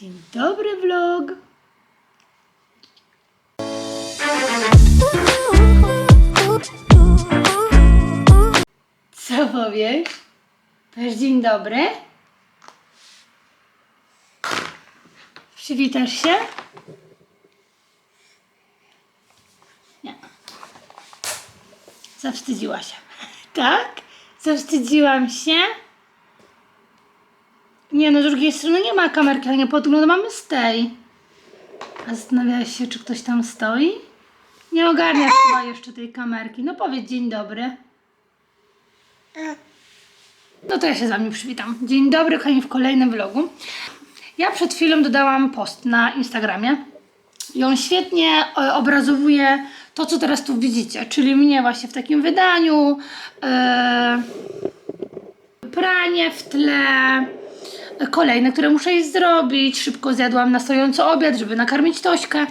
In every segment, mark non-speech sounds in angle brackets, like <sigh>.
Dzień dobry vlog. Co powiesz? Powiesz dzień dobry? Przywitasz się? Nie. Zawstydziła się. <laughs> Tak? Zawstydziłam się? Nie, no z drugiej strony nie ma kamerki, ale nie podgląd mamy z tej. A zastanawiałaś się, czy ktoś tam stoi? Nie ogarniasz chyba jeszcze tej kamerki. No powiedz dzień dobry. No to ja się z Wami przywitam. Dzień dobry, kochani, w kolejnym vlogu. Ja przed chwilą dodałam post na Instagramie i on świetnie e, obrazowuje to, co teraz tu widzicie, czyli mnie właśnie w takim wydaniu, e, pranie w tle, kolejne, które muszę jej zrobić. Szybko zjadłam na stojący obiad, żeby nakarmić Tośkę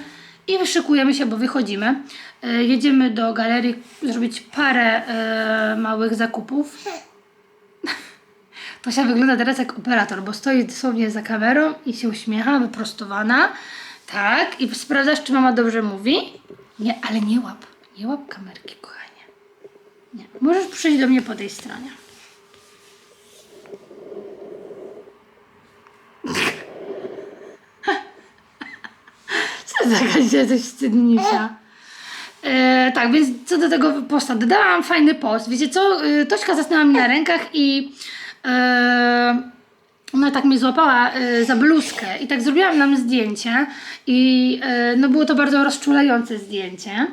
i wyszykujemy się, bo wychodzimy. E, jedziemy do galerii zrobić parę e, małych zakupów. <laughs> Tosia wygląda teraz jak operator, bo stoi dosłownie za kamerą i się uśmiecha, wyprostowana. Tak, i sprawdzasz, czy mama dobrze mówi? Nie, ale nie łap. Nie łap kamerki, kochanie. Nie. Możesz przyjść do mnie po tej stronie. <laughs> jakaś coś wstydnisia. E, tak, więc co do tego posta, dodałam fajny post. Wiecie co, e, Tośka zasnęła mi na rękach i e, ona tak mnie złapała e, za bluzkę i tak zrobiłam nam zdjęcie i e, no było to bardzo rozczulające zdjęcie.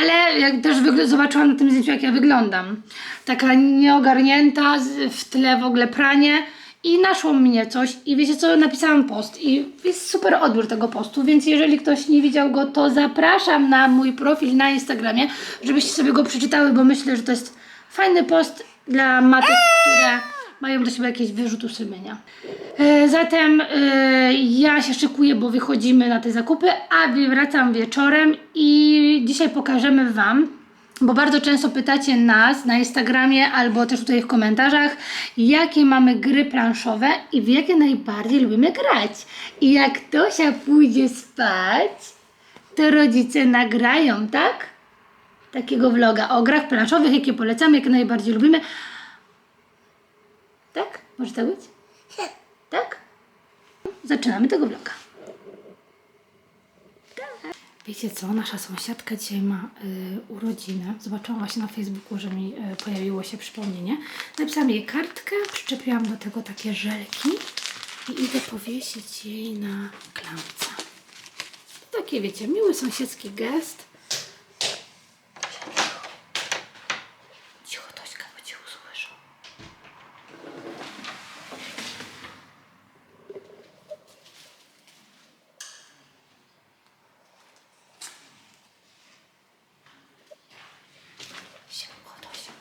Ale jak też zobaczyłam na tym zdjęciu, jak ja wyglądam. Taka nieogarnięta, w tle w ogóle pranie. I naszło mnie coś i wiecie co, napisałam post i jest super odbiór tego postu, więc jeżeli ktoś nie widział go, to zapraszam na mój profil na Instagramie, żebyście sobie go przeczytały, bo myślę, że to jest fajny post dla matek, które mają do siebie jakieś wyrzuty sumienia. E, zatem e, ja się szykuję, bo wychodzimy na te zakupy, a wracam wieczorem i dzisiaj pokażemy Wam, bo bardzo często pytacie nas na Instagramie albo też tutaj w komentarzach, jakie mamy gry planszowe i w jakie najbardziej lubimy grać. I jak Tosia pójdzie spać, to rodzice nagrają, tak? Takiego vloga o grach planszowych, jakie polecamy, jakie najbardziej lubimy. Tak? Może tak być? Tak? Zaczynamy tego vloga. Wiecie co, nasza sąsiadka dzisiaj ma y, urodziny. Zobaczyłam właśnie na Facebooku, że mi y, pojawiło się przypomnienie. Napisałam jej kartkę, przyczepiłam do tego takie żelki i idę powiesić jej na klamce. To takie, wiecie, miły sąsiedzki gest. Cicho, Tośka, bo cię usłyszą. Cicho, Tosia.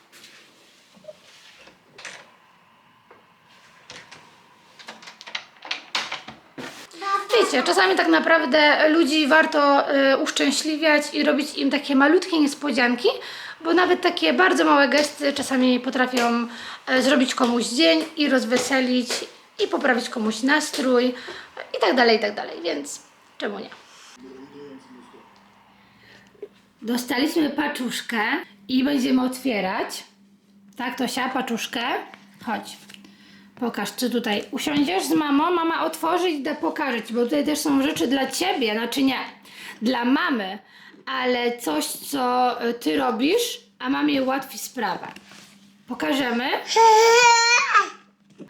Wiecie, czasami tak naprawdę ludzi warto y, uszczęśliwiać i robić im takie malutkie niespodzianki, bo nawet takie bardzo małe gesty czasami potrafią y, zrobić komuś dzień i rozweselić i poprawić komuś nastrój i tak dalej, i tak dalej, więc czemu nie? Dostaliśmy paczuszkę i będziemy otwierać. Tak, Tosia, paczuszkę. Chodź. Pokaż, czy tutaj usiądziesz z mamą, mama otworzy i da pokaże ci, bo tutaj też są rzeczy dla ciebie, znaczy nie, dla mamy, ale coś, co ty robisz, a mamie ułatwi sprawę. Pokażemy.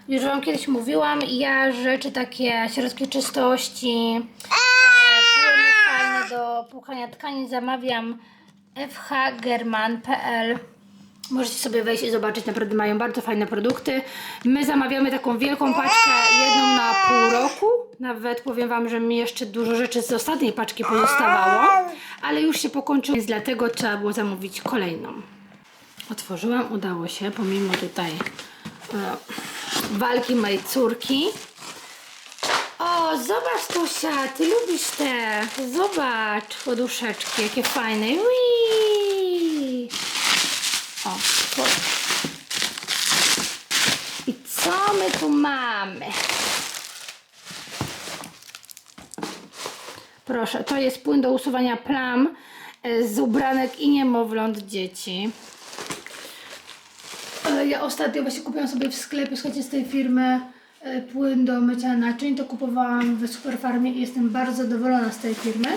Już wam kiedyś mówiłam, ja rzeczy takie środki czystości, e, płyny fajne do płukania tkanin zamawiam fhgerman.pl Możecie sobie wejść i zobaczyć, naprawdę mają bardzo fajne produkty. My zamawiamy taką wielką paczkę, jedną na pół roku. Nawet powiem Wam, że mi jeszcze dużo rzeczy z ostatniej paczki pozostawało, ale już się pokończyło, więc dlatego trzeba było zamówić kolejną. Otworzyłam, udało się, pomimo tutaj e, walki mojej córki. O, zobacz Tosia, ty lubisz te. Zobacz poduszeczki, jakie fajne. Whee! O, to. I co my tu mamy? Proszę, to jest płyn do usuwania plam e, z ubranek i niemowląt dzieci. Ja ostatnio właśnie kupiłam sobie w sklepie, słuchajcie, z tej firmy e, płyn do mycia naczyń. To kupowałam w Superfarmie i jestem bardzo zadowolona z tej firmy.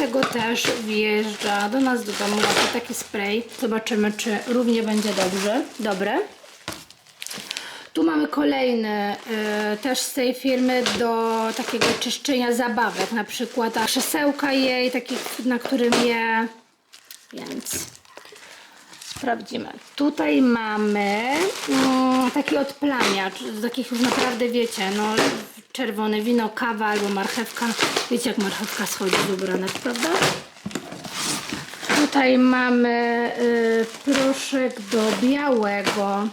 Dlatego też wjeżdża do nas do domu właśnie taki spray. Zobaczymy, czy równie będzie dobrze, dobre. Tu mamy kolejny y, też z tej firmy do takiego czyszczenia zabawek, na przykład krzesełka jej, takich, na którym je, więc sprawdzimy. Tutaj mamy mm, taki odplamiacz, z takich już naprawdę wiecie, no czerwone wino, kawa albo marchewka. Wiecie jak marchewka schodzi z ubranek, prawda? Tutaj mamy y, proszek do białego.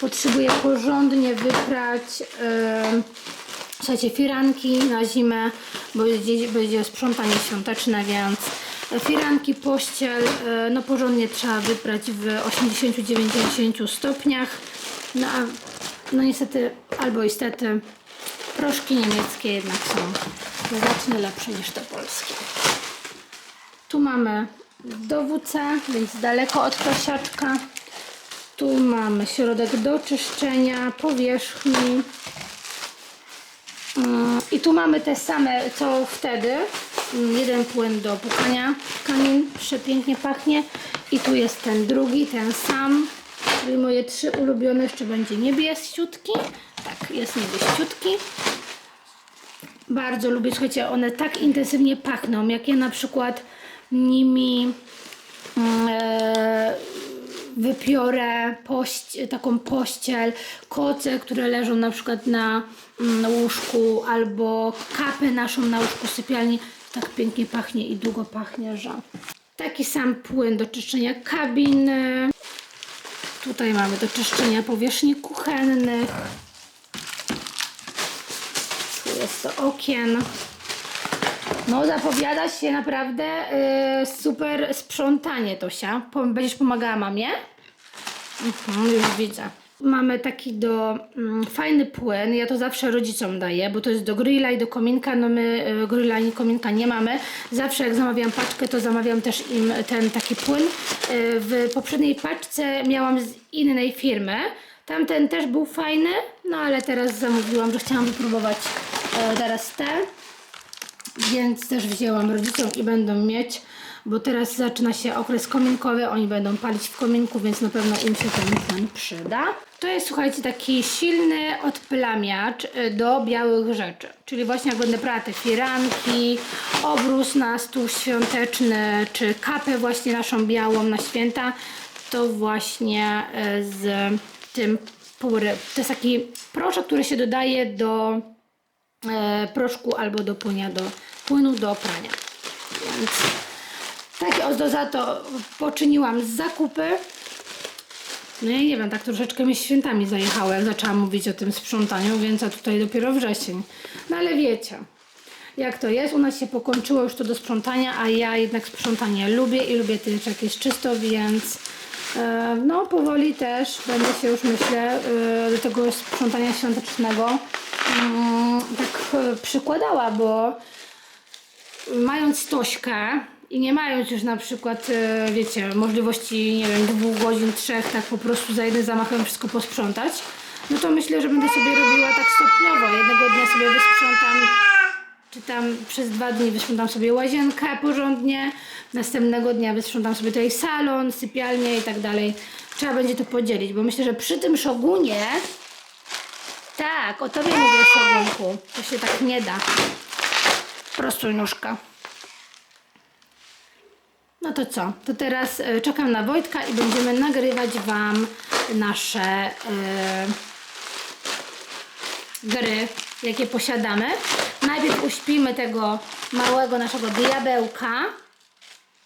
Potrzebuję porządnie wyprać y, słuchajcie, firanki na zimę, bo będzie, będzie sprzątanie świąteczne, więc firanki, pościel, y, no porządnie trzeba wyprać w 80-90 stopniach. No a no niestety, albo istety, proszki niemieckie jednak są znacznie lepsze niż te polskie. Tu mamy dowódcę, więc daleko od prosiaczka. Tu mamy środek do czyszczenia powierzchni. Mm, I tu mamy te same co wtedy. Mm, Jeden płyn do pukania tkanin, przepięknie pachnie. I tu jest ten drugi, ten sam. Czyli moje trzy ulubione, jeszcze będzie niebieściutki. Tak, jest niebieściutki. Bardzo lubię, słuchajcie, one tak intensywnie pachną, jak ja na przykład nimi mm, e, wypiorę pość, taką pościel, koce, które leżą na przykład na, mm, na łóżku, albo kapę naszą na łóżku sypialni. Tak pięknie pachnie i długo pachnie, że taki sam płyn do czyszczenia kabiny. Tutaj mamy do czyszczenia powierzchni kuchennych. Tu jest to okien. No, zapowiada się naprawdę y, super sprzątanie, Tosia. Będziesz pomagała mamie? Mhm, już widzę. Mamy taki do mm, fajny płyn. Ja to zawsze rodzicom daję, bo to jest do grilla i do kominka. No my y, grilla i kominka nie mamy. Zawsze jak zamawiam paczkę, to zamawiam też im ten taki płyn. Y, w poprzedniej paczce miałam z innej firmy. Tamten też był fajny, no ale teraz zamówiłam, że chciałam wypróbować y, teraz te więc też wzięłam rodzicom i będą mieć, bo teraz zaczyna się okres kominkowy, oni będą palić w kominku, więc na pewno im się ten ten przyda. To jest, słuchajcie, taki silny odplamiacz y, do białych rzeczy, czyli właśnie jak będę brała te firanki, obrus na stół świąteczny, czy kapę właśnie naszą białą na święta, to właśnie y, z tym pury. To jest taki proszek, który się dodaje do e, proszku albo do płynia do płynu do prania. Więc takie oto za to poczyniłam zakupy. No ja nie wiem, tak troszeczkę mi świętami zajechało, jak zaczęłam mówić o tym sprzątaniu, więc a tutaj dopiero wrzesień. No ale wiecie, jak to jest, u nas się pokończyło już to do sprzątania, a ja jednak sprzątanie lubię i lubię też jak jest czysto, więc e, no powoli też będę się już myślę e, do tego sprzątania świątecznego mm, tak e, przykładała, bo mając Tośkę i nie mając już na przykład, e, wiecie, możliwości, nie wiem, dwóch godzin, trzech, tak po prostu za jednym zamachem wszystko posprzątać, no to myślę, że będę sobie robiła tak stopniowo. Jednego dnia sobie wysprzątam, czy tam przez dwa dni wysprzątam sobie łazienkę porządnie, następnego dnia wysprzątam sobie tutaj salon, sypialnię i tak dalej. Trzeba będzie to podzielić, bo myślę, że przy tym szogunie, tak, o tobie mówię szogunku, to się tak nie da. Prostuj nóżka. To co? To teraz e, czekam na Wojtka i będziemy nagrywać Wam nasze e, gry, jakie posiadamy. Najpierw uśpimy tego małego naszego diabełka.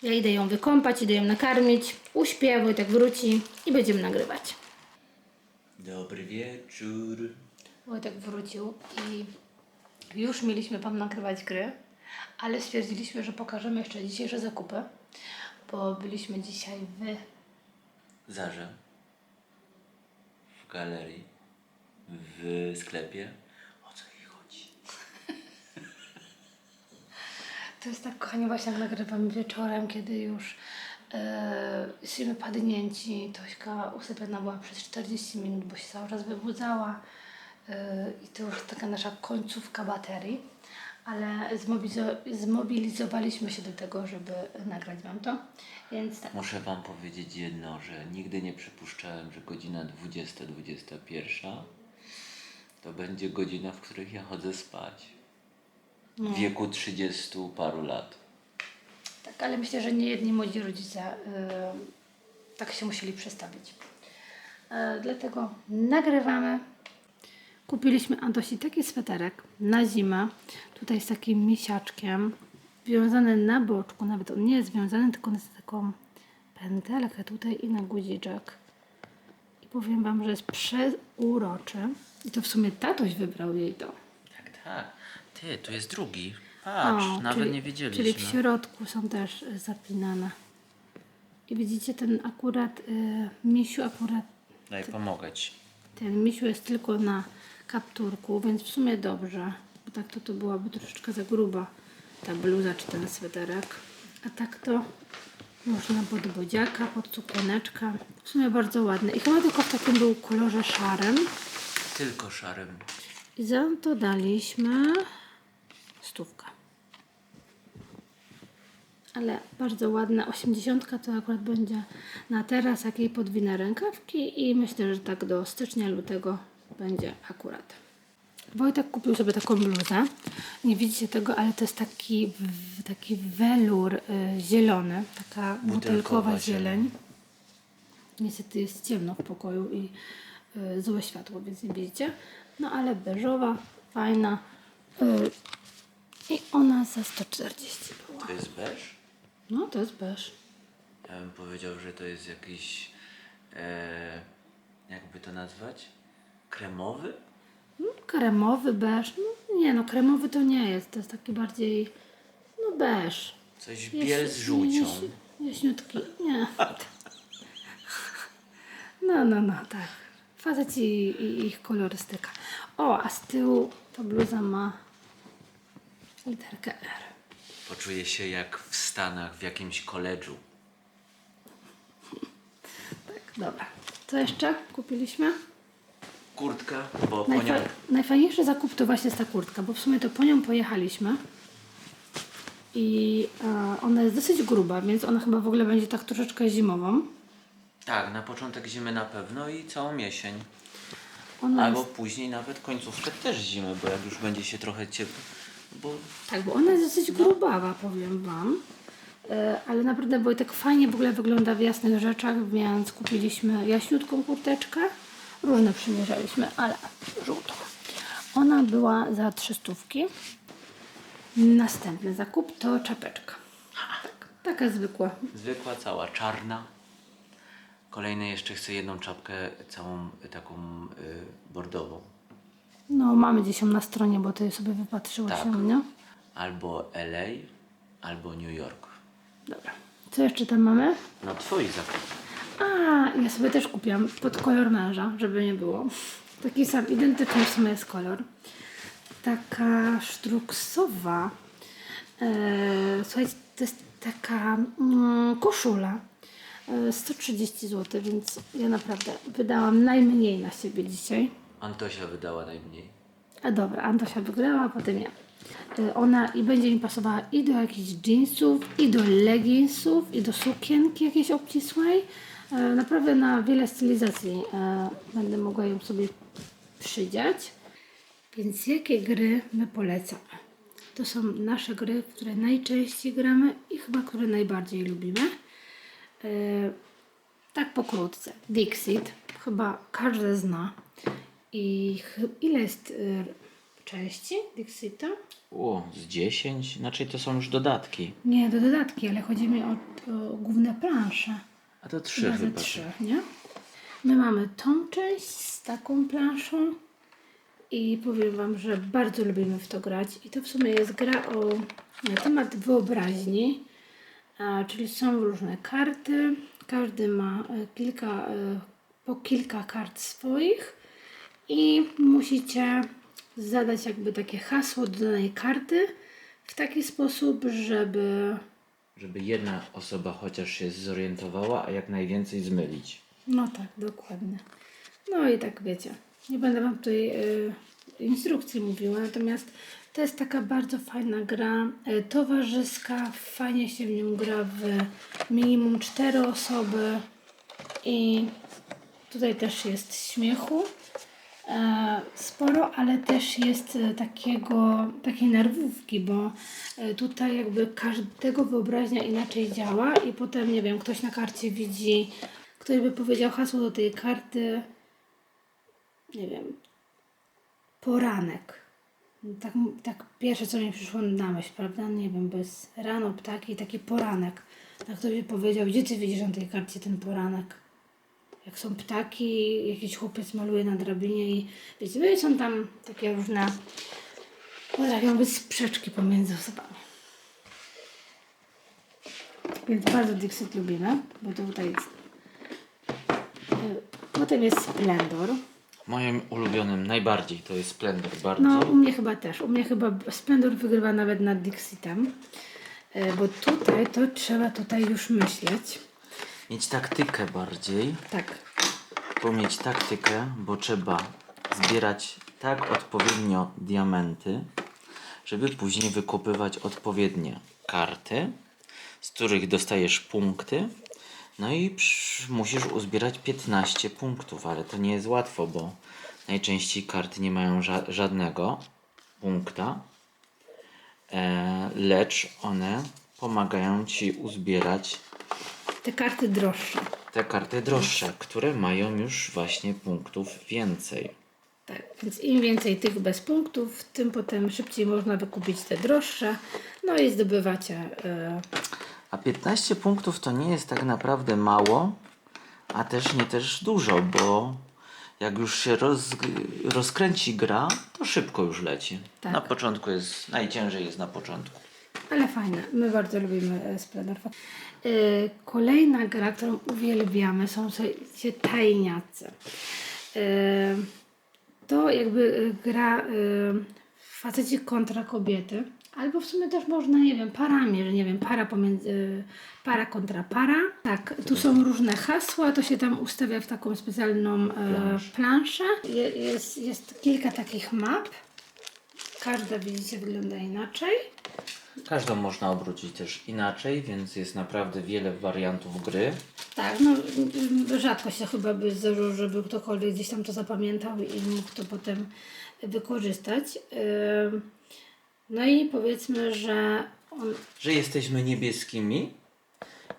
Ja idę ją wykąpać, idę ją nakarmić. Uśpię, Wojtek wróci i będziemy nagrywać. Dobry wieczór. Wojtek wrócił i już mieliśmy Wam nagrywać gry, ale stwierdziliśmy, że pokażemy jeszcze dzisiejsze zakupy, bo byliśmy dzisiaj w Zarze, w galerii, w sklepie. O co jej chodzi? To jest tak, kochani, właśnie jak nagrywamy wieczorem, kiedy już yy, jesteśmy padnięci. Tośka usypiana była przez 40 minut, bo się cały czas wybudzała. E, I to już taka nasza końcówka baterii. Ale zmobilizo- zmobilizowaliśmy się do tego, żeby nagrać Wam to. Więc tak. Muszę wam powiedzieć jedno, że nigdy nie przypuszczałem, że godzina 20-21 to będzie godzina, w której ja chodzę spać. W wieku 30 paru lat. Tak, ale myślę, że nie jedni młodzi rodzice y, tak się musieli przestawić. E, dlatego nagrywamy. Kupiliśmy Antosi taki sweterek na zimę. Tutaj z takim misiaczkiem. Wiązany na boczku. Nawet on nie jest związany, tylko jest taką pętelkę tutaj i na guziczek. I powiem Wam, że jest przeuroczy. I to w sumie tatoś wybrał jej to. Tak, tak. Ty, tu jest drugi. Patrz, O, nawet czyli, nie wiedzieliśmy. Czyli w środku są też y, zapinane. I widzicie, ten akurat y, misiu, akurat Daj, pomogę ci. ten misiu jest tylko na kapturku, więc w sumie dobrze. Bo tak to to byłaby troszeczkę za gruba ta bluza czy ten sweterek. A tak to można pod bodziaka, pod sukieneczkę. W sumie bardzo ładny. I chyba tylko w takim był kolorze szarym. Tylko szarym. I za to daliśmy stówkę. Ale bardzo ładna. 80 to akurat będzie na teraz, jak jej podwinę rękawki i myślę, że tak do stycznia, lutego będzie akurat. Wojtek kupił sobie taką bluzę. Nie widzicie tego, ale to jest taki, w- taki welur y, zielony, taka butelkowa zieleń. zieleń. Niestety jest ciemno w pokoju i y, złe światło, więc nie widzicie. No ale beżowa, fajna. Y, I ona za 140 była. To jest beż? No to jest beż. Ja bym powiedział, że to jest jakiś. E, jakby to nazwać? Kremowy? No, kremowy beż. No, nie no, kremowy to nie jest. To jest taki bardziej, no beż. Coś biel z żółcią. Jaś- Jaśniutki. Nie. No, no, no, tak. Faceci i, i ich kolorystyka. O, a z tyłu ta bluza ma literkę R. Poczuję się jak w Stanach, w jakimś koledżu. Tak, dobra. Co jeszcze kupiliśmy? Kurtka, bo po nią. Najfa- najfajniejszy zakup to właśnie jest ta kurtka, bo w sumie to po nią pojechaliśmy. I e, ona jest dosyć gruba, więc ona chyba w ogóle będzie tak troszeczkę zimową. Tak, na początek zimy na pewno i całą jesień. Ona Albo jest, później nawet końcówkę też zimy, bo jak już będzie się trochę ciepło. Bo tak, bo ona jest dosyć grubawa, powiem Wam. E, ale naprawdę Wojtek fajnie w ogóle wygląda w jasnych rzeczach, więc kupiliśmy jaśniutką kurteczkę. Różne przymierzaliśmy, ale żółtą. Ona była za trzy stówki. Następny zakup to czapeczka. Tak, taka zwykła. zwykła, cała czarna. Kolejny jeszcze chcę jedną czapkę całą taką y, bordową. No, mamy gdzieś ją na stronie, bo ty sobie wypatrzyłaś Tak. ją, nie? Albo LA, albo New York. Dobra. Co jeszcze tam mamy? No twoi zakup. A, ja sobie też kupiłam pod kolor męża, żeby nie było. Taki sam, identyczny w sumie jest kolor. Taka sztruksowa. E, słuchajcie, to jest taka mm, koszula. E, 130 zł, więc ja naprawdę wydałam najmniej na siebie dzisiaj. Antosia wydała najmniej. A dobra, Antosia wygrała, a potem ja. Y, Ona i będzie mi pasowała i do jakichś jeansów, i do leginsów, i do sukienki jakiejś obcisłej. E, Naprawdę na wiele stylizacji e, będę mogła ją sobie przydziać. Więc jakie gry my polecamy? To są nasze gry, w które najczęściej gramy i chyba które najbardziej lubimy. E, tak pokrótce. Dixit, chyba każdy zna. I ile jest części Dixita? O, z 10? Znaczy to są już dodatki. Nie, do dodatki, ale chodzi mi o, o główne plansze. A to trzy Razy chyba. trzy, nie? My mamy tą część z taką planszą i powiem Wam, że bardzo lubimy w to grać. I to w sumie jest gra o na temat wyobraźni, a, czyli są różne karty. Każdy ma e, kilka, e, po kilka kart swoich i musicie zadać jakby takie hasło do danej karty. w taki sposób, żeby Żeby jedna osoba chociaż się zorientowała, a jak najwięcej zmylić. No tak, dokładnie. No i tak wiecie, nie będę Wam tutaj y, instrukcji mówiła, natomiast to jest taka bardzo fajna gra, y, towarzyska, fajnie się w nią gra w minimum cztery osoby i tutaj też jest śmiechu sporo, ale też jest e, takiego, takiej nerwówki, bo e, tutaj jakby każdego wyobraźnia inaczej działa i potem, nie wiem, ktoś na karcie widzi, ktoś by powiedział hasło do tej karty, nie wiem, poranek. No Tak, tak pierwsze, co mi przyszło na myśl, prawda? Nie wiem, bez rano ptaki, taki poranek. Tak ktoś by powiedział, gdzie ty widzisz na tej karcie ten poranek? Jak są ptaki, jakiś chłopiec maluje na drabinie i wiecie, no i są tam takie różne, potrafią być sprzeczki pomiędzy osobami. Więc bardzo Dixit lubimy, bo to tutaj jest. y, Potem jest Splendor. Moim ulubionym najbardziej to jest Splendor bardzo. No, u mnie chyba też. U mnie chyba Splendor wygrywa nawet nad Dixitem. y, Bo tutaj to trzeba tutaj już myśleć. Mieć taktykę bardziej, Tak. mieć taktykę, bo trzeba zbierać tak odpowiednio diamenty, żeby później wykupywać odpowiednie karty, z których dostajesz punkty. No i musisz uzbierać 15 punktów, ale to nie jest łatwo, bo najczęściej karty nie mają ża- żadnego punkta, e, lecz one pomagają ci uzbierać Te karty droższe. te karty droższe, które mają już właśnie punktów więcej. Tak, więc im więcej tych bez punktów, tym potem szybciej można wykupić te droższe. No i zdobywacie. e, A 15 punktów to nie jest tak naprawdę mało, a też nie też dużo, bo jak już się roz, rozkręci gra, to szybko już leci. Tak. Na początku jest, najciężej jest na początku. Ale fajne. My bardzo lubimy e, Splendor. E, Kolejna gra, którą uwielbiamy, są słuchajcie, tajniacy. E, To jakby gra faceci kontra kobiety. Albo w sumie też można, nie wiem, parami, że nie wiem, para pomiędzy, para kontra para. Tak, tu są różne hasła, to się tam ustawia w taką specjalną e, planszę. Je, jest, jest kilka takich map. Każda, widzicie, wygląda inaczej. Każdą można obrócić też inaczej, więc jest naprawdę wiele wariantów gry. Tak, no mm, rzadko się chyba by zdarzyło, żeby ktokolwiek gdzieś tam to zapamiętał i mógł to potem wykorzystać. No i powiedzmy, że on, że jesteśmy niebieskimi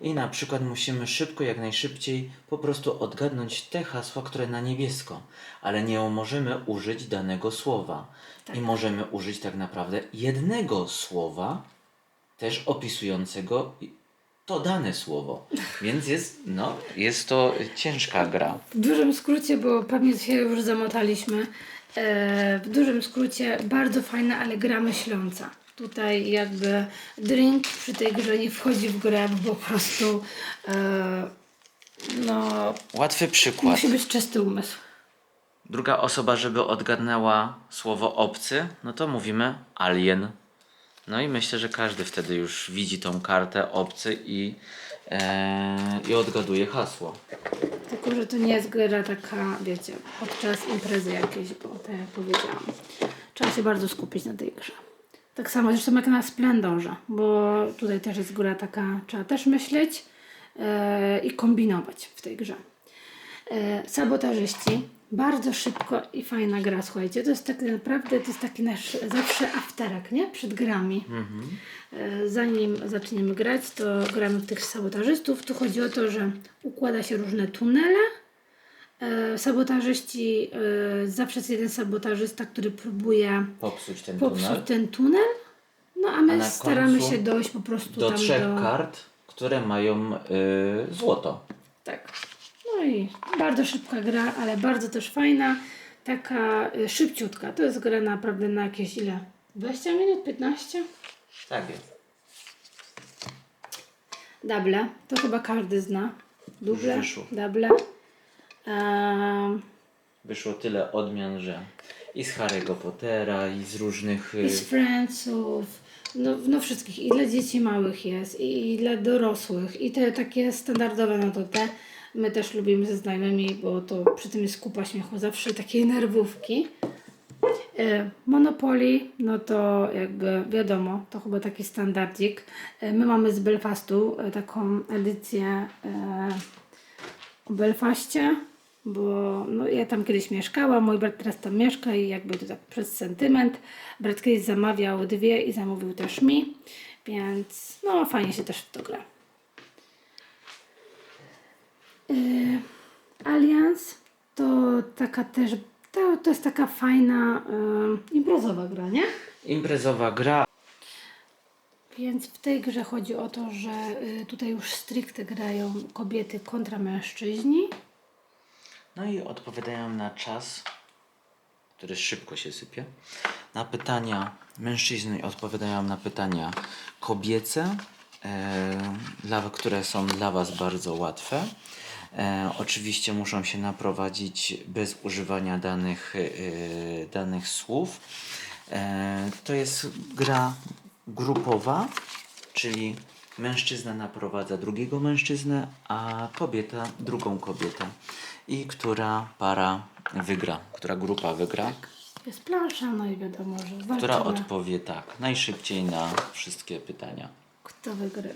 i na przykład musimy szybko, jak najszybciej po prostu odgadnąć te hasła, które na niebiesko, ale nie możemy użyć danego słowa. I możemy użyć tak naprawdę jednego słowa, też opisującego to dane słowo. <laughs> Więc jest, no, jest to ciężka gra. w dużym skrócie, bo pewnie się już zamotaliśmy, e, w dużym skrócie bardzo fajna, ale gra myśląca. Tutaj jakby drink przy tej grze nie wchodzi w grę, bo po prostu e, no, Łatwy przykład. musi być czysty umysł. Druga osoba, żeby odgadnęła słowo obcy, no to mówimy alien. No i myślę, że każdy wtedy już widzi tą kartę obcy i, e, i odgaduje hasło. Tylko, że to nie jest gra taka, wiecie, podczas imprezy jakiejś, bo tak jak powiedziałam, trzeba się bardzo skupić na tej grze. Tak samo zresztą jak na Splendorze, bo tutaj też jest gra taka, trzeba też myśleć e, i kombinować w tej grze. E, sabotażyści, bardzo szybko i fajna gra, słuchajcie, to jest tak naprawdę, to jest taki nasz zawsze afterek, nie? Przed grami. E, Zanim zaczniemy grać, to gramy w tych sabotażystów. Tu chodzi o to, że układa się różne tunele. E, Sabotażyści, e, zawsze jest jeden sabotażysta, który próbuje Popsuć ten popsuć tunel. ten tunel. No a my A staramy się dojść po prostu Do tam trzech do... kart, które mają y, złoto. Tak. No i bardzo szybka gra, ale bardzo też fajna. Taka y, szybciutka. To jest gra naprawdę na jakieś ile? 20 minut? 15? Tak jest. Double, to chyba każdy zna. Double, Już Ehm, Wyszło tyle odmian, że I z Harry'ego Pottera, i z różnych... y, I z Friendsów, no, no wszystkich. I dla dzieci małych jest, i, i dla dorosłych. I te takie standardowe, no to te my też lubimy ze znajomymi, bo to przy tym jest kupa śmiechu, zawsze takiej nerwówki. E, Monopoly, no to jakby wiadomo, to chyba taki standardzik. E, My mamy z Belfastu e, taką edycję o Belfaście, bo no, ja tam kiedyś mieszkałam, mój brat teraz tam mieszka i jakby to tak przez sentyment. Brat kiedyś zamawiał dwie i zamówił też mi, więc no fajnie się też w to gra. Yy, Allianz to taka też, to, to jest taka fajna yy, imprezowa gra, nie? Imprezowa gra. Więc w tej grze chodzi o to, że y, tutaj już stricte grają kobiety kontra mężczyźni. No i odpowiadają na czas, który szybko się sypie. Na pytania mężczyzny odpowiadają na pytania kobiece, e, dla, które są dla Was bardzo łatwe. E, oczywiście muszą się naprowadzić bez używania danych, e, danych słów. E, to jest gra grupowa, czyli mężczyzna naprowadza drugiego mężczyznę, a kobieta drugą kobietę. I która para wygra, która grupa wygra, Jest plansza, no i wiadomo, że walczymy. która odpowie tak najszybciej na wszystkie pytania. Kto wygrywa.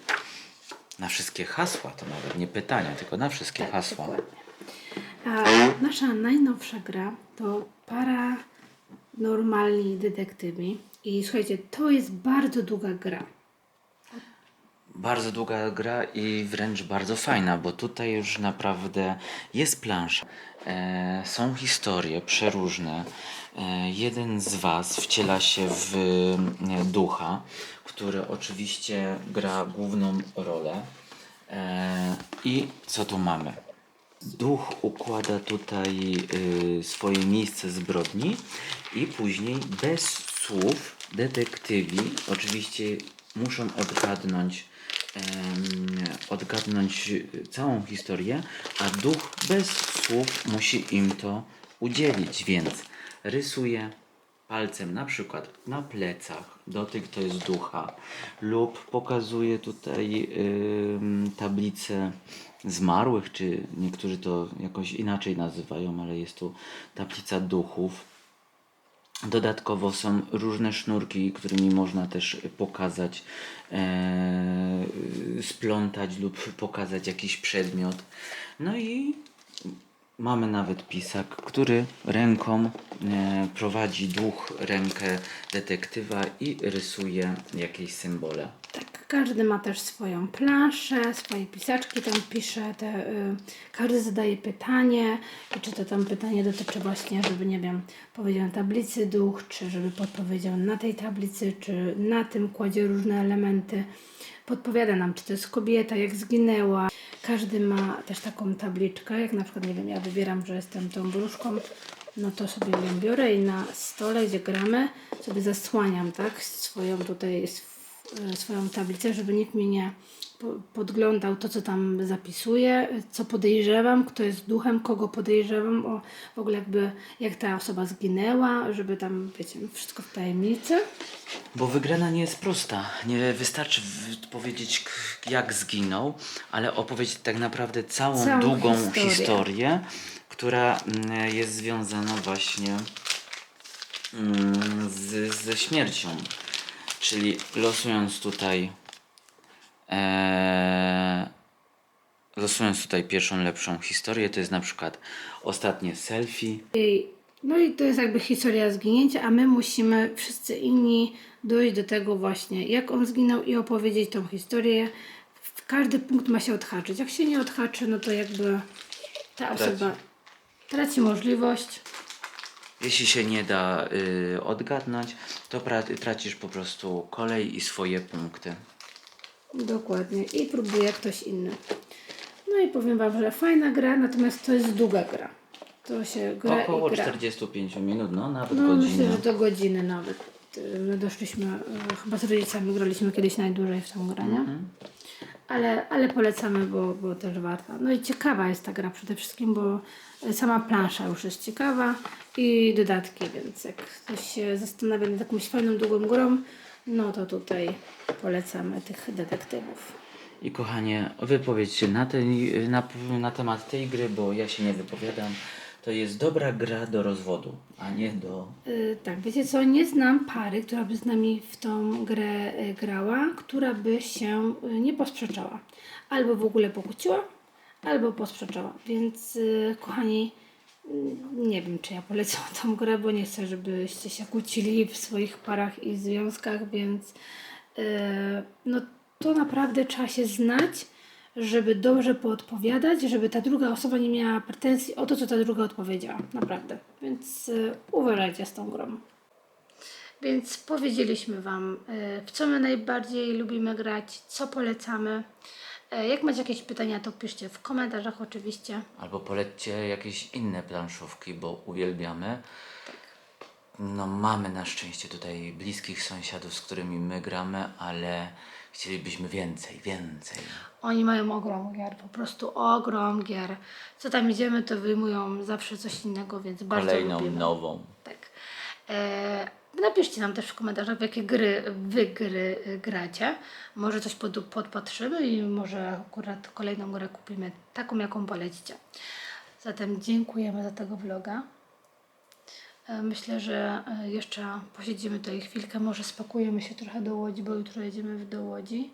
Na wszystkie hasła, to nawet nie pytania, tylko na wszystkie Tak, hasła. dokładnie. A nasza najnowsza gra to para normalni detektywi. I słuchajcie, to jest bardzo długa gra. Bardzo długa gra i wręcz bardzo fajna, bo tutaj już naprawdę jest plansza. E, są historie przeróżne. E, jeden z Was wciela się w e, ducha, który oczywiście gra główną rolę. E, I co tu mamy? Duch układa tutaj y, swoje miejsce zbrodni i później bez słów detektywi oczywiście muszą odgadnąć odgadnąć całą historię, a duch bez słów musi im to udzielić, więc rysuje palcem na przykład na plecach, dotyk to jest ducha, lub pokazuje tutaj ym, tablicę zmarłych, czy niektórzy to jakoś inaczej nazywają, ale jest tu tablica duchów. Dodatkowo są różne sznurki, którymi można też pokazać, e, splątać lub pokazać jakiś przedmiot. No i mamy nawet pisak, który ręką e, prowadzi duch rękę detektywa i rysuje jakieś symbole. Tak, każdy ma też swoją planszę, swoje pisaczki tam pisze, te, y, każdy zadaje pytanie i czy to tam pytanie dotyczy właśnie, żeby nie wiem, powiedział na tablicy duch, czy żeby podpowiedział na tej tablicy, czy na tym kładzie różne elementy. Podpowiada nam, czy to jest kobieta, jak zginęła. Każdy ma też taką tabliczkę, jak na przykład, nie wiem, ja wybieram, że jestem tą wróżką, no to sobie ją biorę i na stole, gdzie gramy, sobie zasłaniam, tak, swoją tutaj sw- e, swoją tablicę, żeby nikt mi nie po- podglądał to, co tam zapisuję, co podejrzewam, kto jest duchem, kogo podejrzewam, o w ogóle jakby jak ta osoba zginęła, żeby tam, wiecie, wszystko w tajemnicy. Bo wygrana nie jest prosta. Nie wystarczy powiedzieć, jak zginął, ale opowiedzieć tak naprawdę całą, Całą długą historię. historię. która mm, jest związana właśnie mm, z, ze śmiercią. Czyli losując tutaj e, losując tutaj pierwszą lepszą historię, to jest na przykład ostatnie selfie. I, no i to jest jakby historia zginięcia, a my musimy wszyscy inni dojść do tego właśnie, jak on zginął i opowiedzieć tą historię. W każdy punkt ma się odhaczyć. Jak się nie odhaczy, no to jakby ta osoba traci możliwość. Jeśli się nie da y, odgadnąć, to tracisz po prostu kolej i swoje punkty. Dokładnie. I próbuje ktoś inny. No i powiem Wam, że fajna gra, natomiast to jest długa gra. To się gra Około i gra. 45 minut, no nawet No godzinę. myślę, że do godziny nawet. Y, My doszliśmy, y, chyba z rodzicami graliśmy kiedyś najdłużej w tą grę, nie? Ale, ale polecamy, bo, bo też warta. No i ciekawa jest ta gra przede wszystkim, bo sama plansza już jest ciekawa i dodatki, więc jak ktoś się zastanawia nad jakąś fajną, długą grą, no to tutaj polecamy tych detektywów. I kochanie, wypowiedz się na, ten, na, na temat tej gry, bo ja się nie wypowiadam. To jest dobra gra do rozwodu, a nie do. Yy, tak, wiecie co, nie znam pary, która by z nami w tą grę y, grała, która by się y, nie posprzeczała. Albo w ogóle pokłóciła, albo posprzeczała. Więc y, kochani, y, nie wiem, czy ja polecam <laughs> tą grę, bo nie chcę, żebyście się kłócili w swoich parach i związkach, więc y, no to naprawdę trzeba się znać, żeby dobrze poodpowiadać, żeby ta druga osoba nie miała pretensji o to, co ta druga odpowiedziała. Naprawdę. Więc y, uważajcie z tą grą. Więc powiedzieliśmy Wam, y, w co my najbardziej lubimy grać, co polecamy. Y, Jak macie jakieś pytania, to piszcie w komentarzach oczywiście. Albo polećcie jakieś inne planszówki, bo uwielbiamy. No, mamy na szczęście tutaj bliskich sąsiadów, z którymi my gramy, ale chcielibyśmy więcej, więcej. Oni mają ogrom gier, po prostu ogrom gier. Co tam idziemy, to wyjmują zawsze coś innego, więc bardzo Kolejną lubimy. nową. Tak. E, napiszcie nam też w komentarzach, w jakie gry wy gry y, gracie. Może coś pod, podpatrzymy i może akurat kolejną grę kupimy taką, jaką polecicie. Zatem dziękujemy za tego vloga. E, Myślę, że e, jeszcze posiedzimy tutaj chwilkę, może spakujemy się trochę do Łodzi, bo jutro jedziemy do Łodzi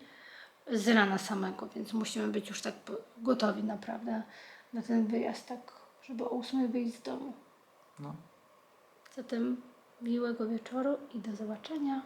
z rana samego, więc musimy być już tak gotowi naprawdę na ten wyjazd, tak żeby o 8 wyjść z domu. No. Zatem miłego wieczoru i do zobaczenia.